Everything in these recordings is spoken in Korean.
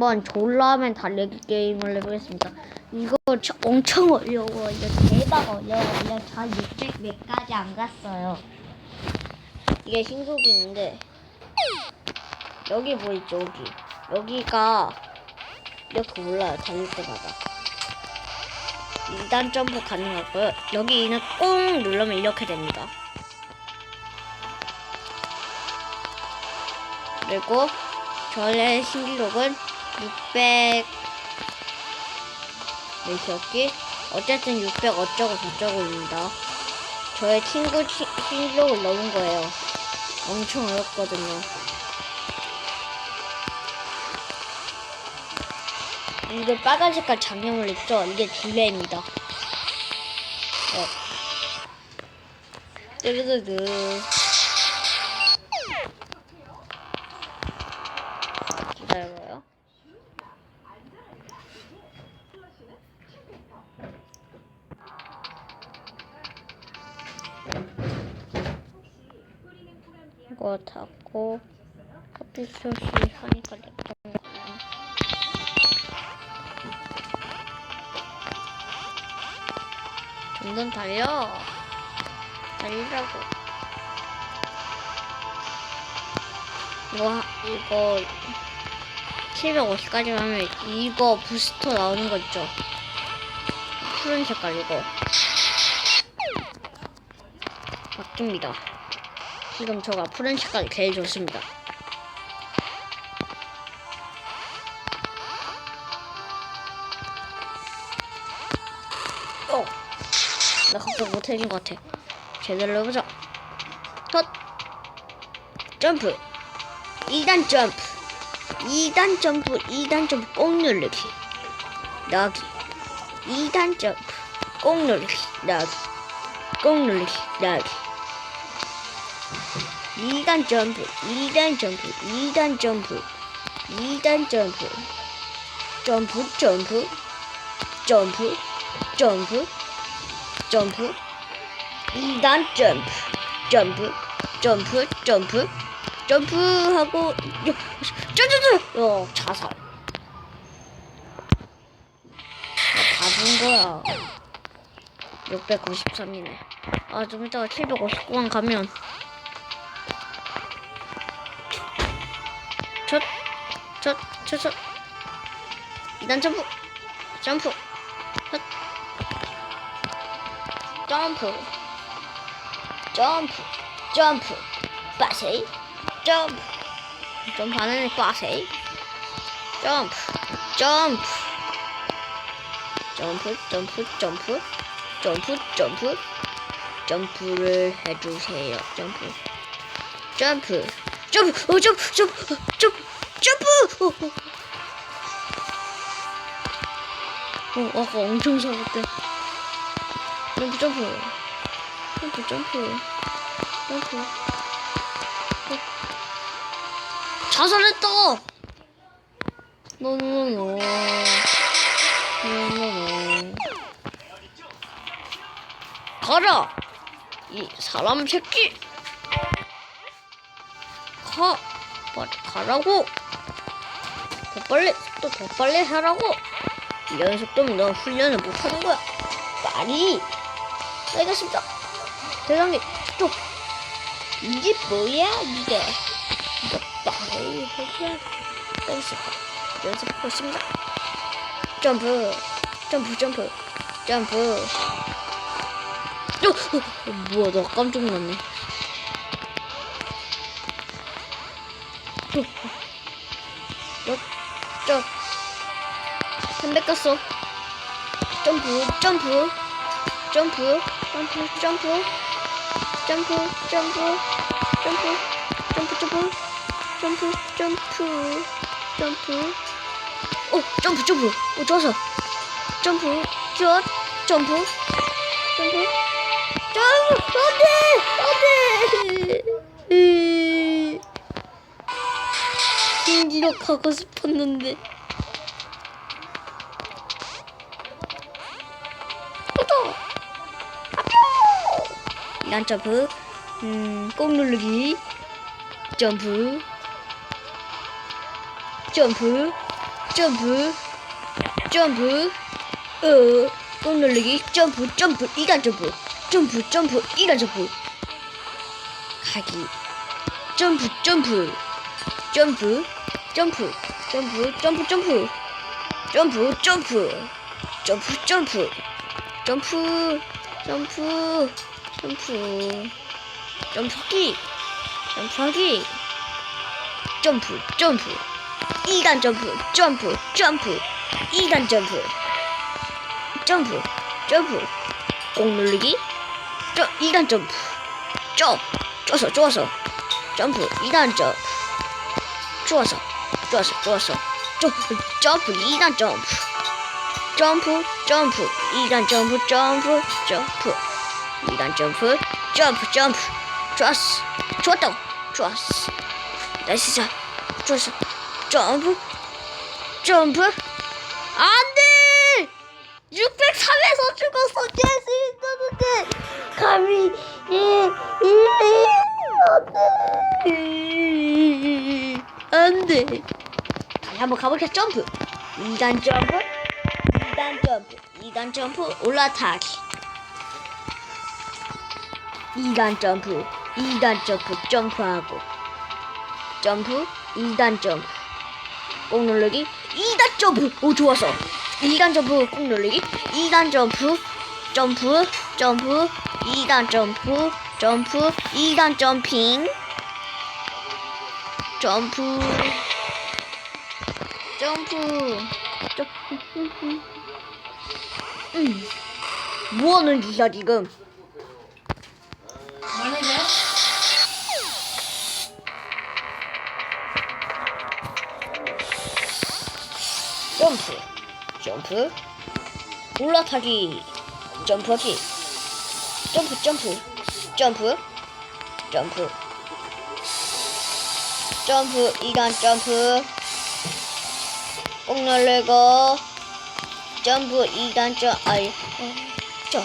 한번 졸라면 달리기 게임을 해보겠습니다. 이거 저- 엄청 어려워. 이거 대박 어려워. 그냥 잘600 몇까지 안 갔어요. 이게 신속인데 여기 뭐 있죠 여기 여기가 이렇게 올라요 달릴 때마다 2단 점프 가능하고요 여기는 꾹 누르면 이렇게 됩니다 그리고 저의 신기록은 600 몇이었기? 어쨌든 600 어쩌고 저쩌고입니다 저의 친구 치- 신기록을 넘은 거예요 엄청 어렵거든요 이거 빨간 색깔 장애물 있죠? 이게 딜레입니다. 어. 뜨르르르. 닫고 커피 소시 하니까 거. 점점 달려. 달리라고. 이거, 하- 이거, 750까지 하면 이거 부스터 나오는 거 있죠? 푸른 색깔 이거. 바뀝니다. 지금 저가 푸른 색깔이 제일 좋습니다. 어! 나 갑자기 못해진 것 같아. 제대로 해보자. 헛! 점프! 2단 점프! 2단 점프, 2단 점프 꼭 누르기. 여기. 2단 점프, 꼭 누르기. 여기. 꼭 누르기. 여기. 2단 점프, 2단 점프, 2단 점프, 2단 점프. 점프, 점프, 점프, 점프. 점프 2단 점프 점프 점프 점프 점프하고 쩌쩌쩌 어 자살 다본 거야 693이네 아 좀 이따가 759만 가면 저, 저, 저. 난 점프. 점프. 헛. 점프. 점프. 점프. 빠세이. 점프. 점프하는 빠세이. 점프. 점프. 점프, 점프, 점프. 점프, 점프. 점프를 해주세요. 점프. 점프. 점프. 오, 점프, 점프, 어, 점프. 어, 아까 엄청 잘했대. 점프 점프. 점프 점프. 점프. 어. 자살했다! 노노노 노노노 가라! 이 사람 새끼! 가! 빨리 가라고 더 빨리 또더 빨리 하라고 이런 속도면 너 훈련을 못하는 거야 빨리 알겠습니다. 대장님, 또 이게 뭐야, 이게? 이거 빨리 돼. 알겠습니다. 연습하고 있습니다. 점프, 점프, 점프, 점프. 어, 어, 어, 뭐야, 나 깜짝 놀랐네. 어, 어, 저, 한대 깠어. 점프, 점프. 점프, 점프, 점프, 점프, 점프, 점프, 점프, 점프, 점프, 점프, 점프. 오, 점프, 점프. 오, 좋았어. 점프, 쭉, 점프, 점프, 점프. 안 신기록 하고 싶었는데. 또. 이런 점프, 음, 꼭 누르기, 점프, 점프, 점프. 점프. 어꾹 누르기. 점프 점프. 2단 점프. 점프 점프. 2단 점프. 가기. 점프 점프. 점프 점프 점프 점프 점프. 점프 점프. 점프 점프. 점프 점프 점프. 점프하기 점프하기. 점프 점프. 2단 점프 점프 점프. 2단 점프. 점프 점프. 꼭 누르기. 점 2단 점프. 점 좋았어 좋았어 점프 2단 점프 좋았어 좋았어 좋았어. 점프 점프 2단 점프. 점프 점프 2단 점프 점프 점프. 2단 점프 점프 점프. 좋았어 좋았다고. 좋았어. 나이스 샷 좋았어. 점프 점프. 안돼! 603에서 죽었어 깰수 있었는데 감히 이 안돼 한번 가볼게 점프. 2단 점프. 2단 점프. 2단 점프. 올라타기. 2단 점프. 2단 점프. 점프하고. 점프. 2단 점프. 꼭 누르기. 2단 점프. 오 좋았어. 2단 점프 꼭 누르기. 2단 점프. 점프. 점프. 2단 점프. 점프. 2단 점핑. 점프 점프 점프 음. 뭐 하는 짓이야 지금? 점프. 점프. 올라타기. 점프하기. 점프 점프. 점프. 점프. 점프. 2단 점프 꼭 누르고 점프 2단 점 아이. 어, 점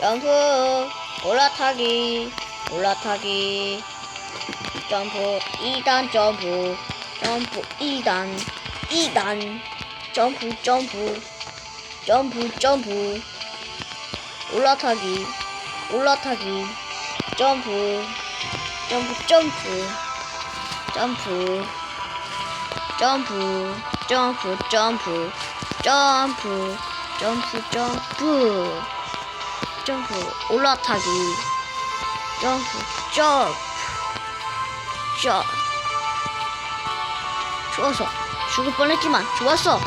점프 올라타기 올라타기. 점프 2단 점프 점프 2단 2단. 점프 점프 점프 점프 올라타기 올라타기. 점프 점프 점프 점프 점프 점프 점프 점프 점프 점프 점프 올라타기 점프 점프 점프 좋았어. 죽을 뻔했지만 좋았어.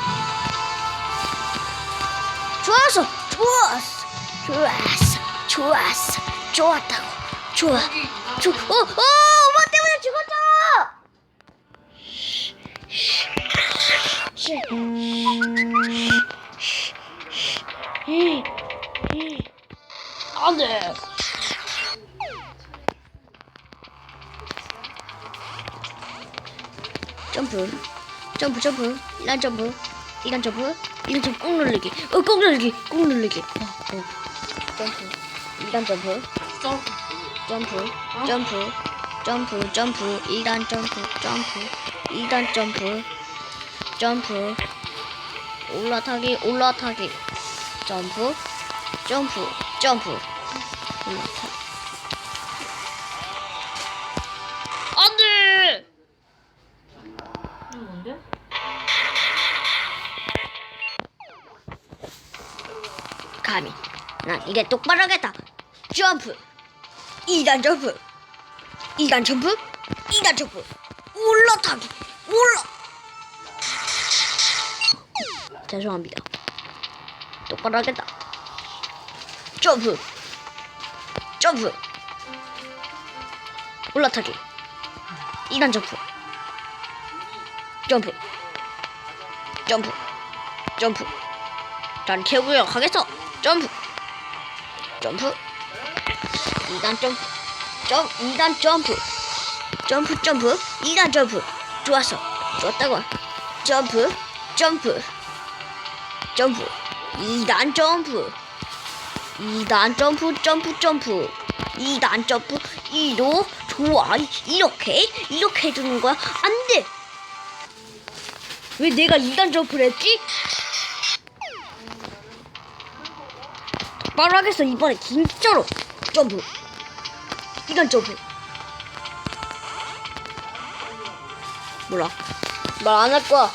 좋았어. 좋았어. 좋았어. 좋았어. 좋았다고. 좋아. 여기 좋, 어, 어, 엄마 때문에 죽었잖아. 씨. 안 돼. 점프, 점프, 점프, 이란 점프, 이란 점프, 이란 점프 꾹 누르기, 어, 꾹 누르기, 꾹 누르기. 어, 어. 점프, 이란 점프. 점 점프 점프 점프 점프 2단 점프 점프 2단 점프 점프. 올라타기 올라타기. 점프. 점프. 점프. 올라타기 안돼! 뭔데? 감히. 난 이게 똑바로 하겠다. 점프. 2단 점프. 2단 점프. 2단 점프. 올라타기. 올라 죄송합니다. 똑바로 하겠다. 점프. 점프. 올라타기. 2단 점프. 점프. 점프. 점프. 난 태우구역 하겠어. 점프. 점프. 2단 점프. 점 2단 점프. 점프 점프. 2단 점프. 좋았어. 좋았다고. 점프. 점프 점프. 2단 점프. 2단 점프 점프 점프. 2단 점프. 2도 좋아 이렇게 이렇게 해주는 거야. 안돼. 왜 내가 2단 점프를 했지? 바로 하겠어 이번에. 진짜로. 점프. 2단 점프. 몰라. 말 안 할 거야.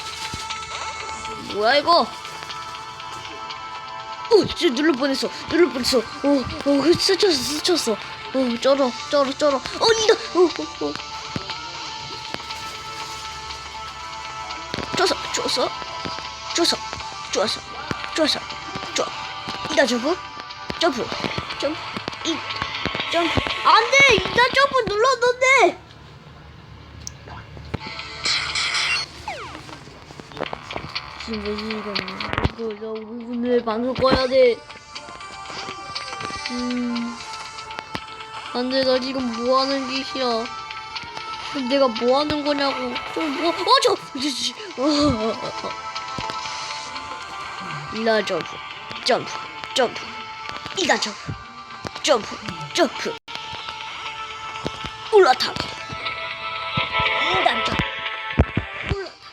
뭐야 이거 어 진짜 눌러 뻔했어. 눌러 뻔했어. 어어 스쳤어 스쳤어 어 쩔어 쩔어 쩔어. 어 이다 어어 어. 줬어 줬어 줬어 줬어 줬어 줘 이다 점프. 점프. 점프 이 점프. 안 돼! 이다 점프 눌렀는데! 진짜 이거 이 거나 오늘 방송 꺼야 돼. 음. 안돼 나 지금 뭐 하는 짓이야. 내가 뭐 하는 거냐고. 좀 뭐, 어, 저. 이나 점프, 점프, 점프, 이나 점프, 점프, 점프, 올라타기, 이단 점프, 올라타기,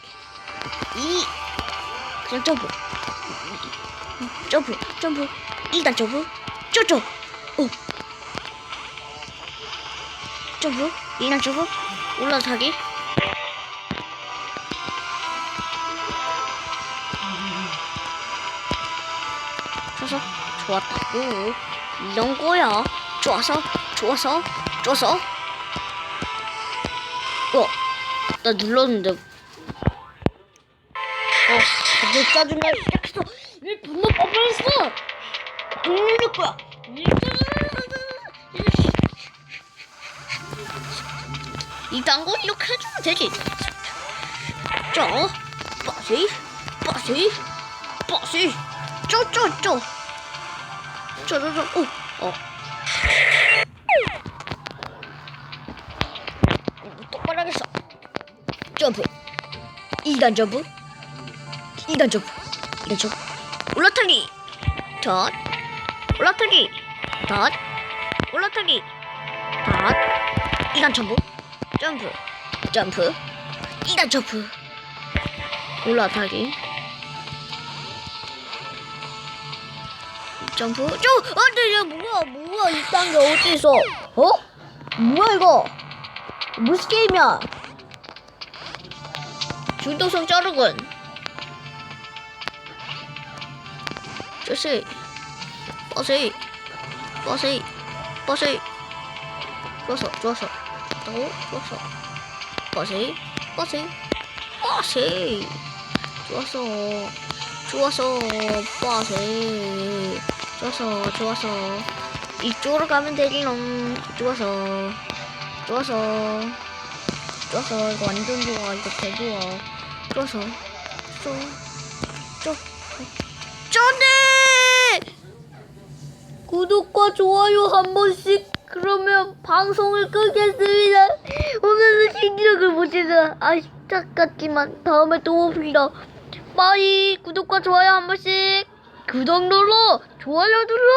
이, 그냥 점프, 점프, 점프, 이단 점프, 쪼쪼, 오, 점프, 이단 점프, 올라타기. 좋았어 좋았다고 이런 거야. 좋아서 좋아서 좋아서. 어나 눌렀는데. 어. 짜증나기 시작했어 왜 분노 뻔뻔했어 안 누를 거야. 이딴 건 이렇게 해주면 되지. 자 빠시 빠시 빠시 쪼쪼쪼 쪼쪼쪼 오, 어. 똑바로 하겠어. 점프. 2단 점프. 2단 점프. 2단 점프 올라타기 덧. 올라타기 덧. 올라타기 덧. 2단 점프 점프. 점프. 2단 점프. 올라타기 점프. 저 안돼 야 뭐야 뭐야 이딴 게 어디서 어? 뭐야 이거? 무슨 게임이야? 중도성 자르군 저씨 버스 버스 버스 좋았어 좋았어 좋았다고 좋았어. 버스 버스 버스 좋았어 좋았어 버스 좋았어 좋았어. 이쪽으로 가면 되지롱. 좋았어 좋았어. 좋았어 이거 완전 좋아. 이거 개 좋아. 좋았어. 쪼쪼 쪼네 구독과 좋아요 한 번씩. 그러면 방송을 끄겠습니다. 오늘은 신기록을 못해서 아쉽다 다음에 또 봅시다. 빠이. 구독과 좋아요 한 번씩. 구독 눌러 좋아요 눌러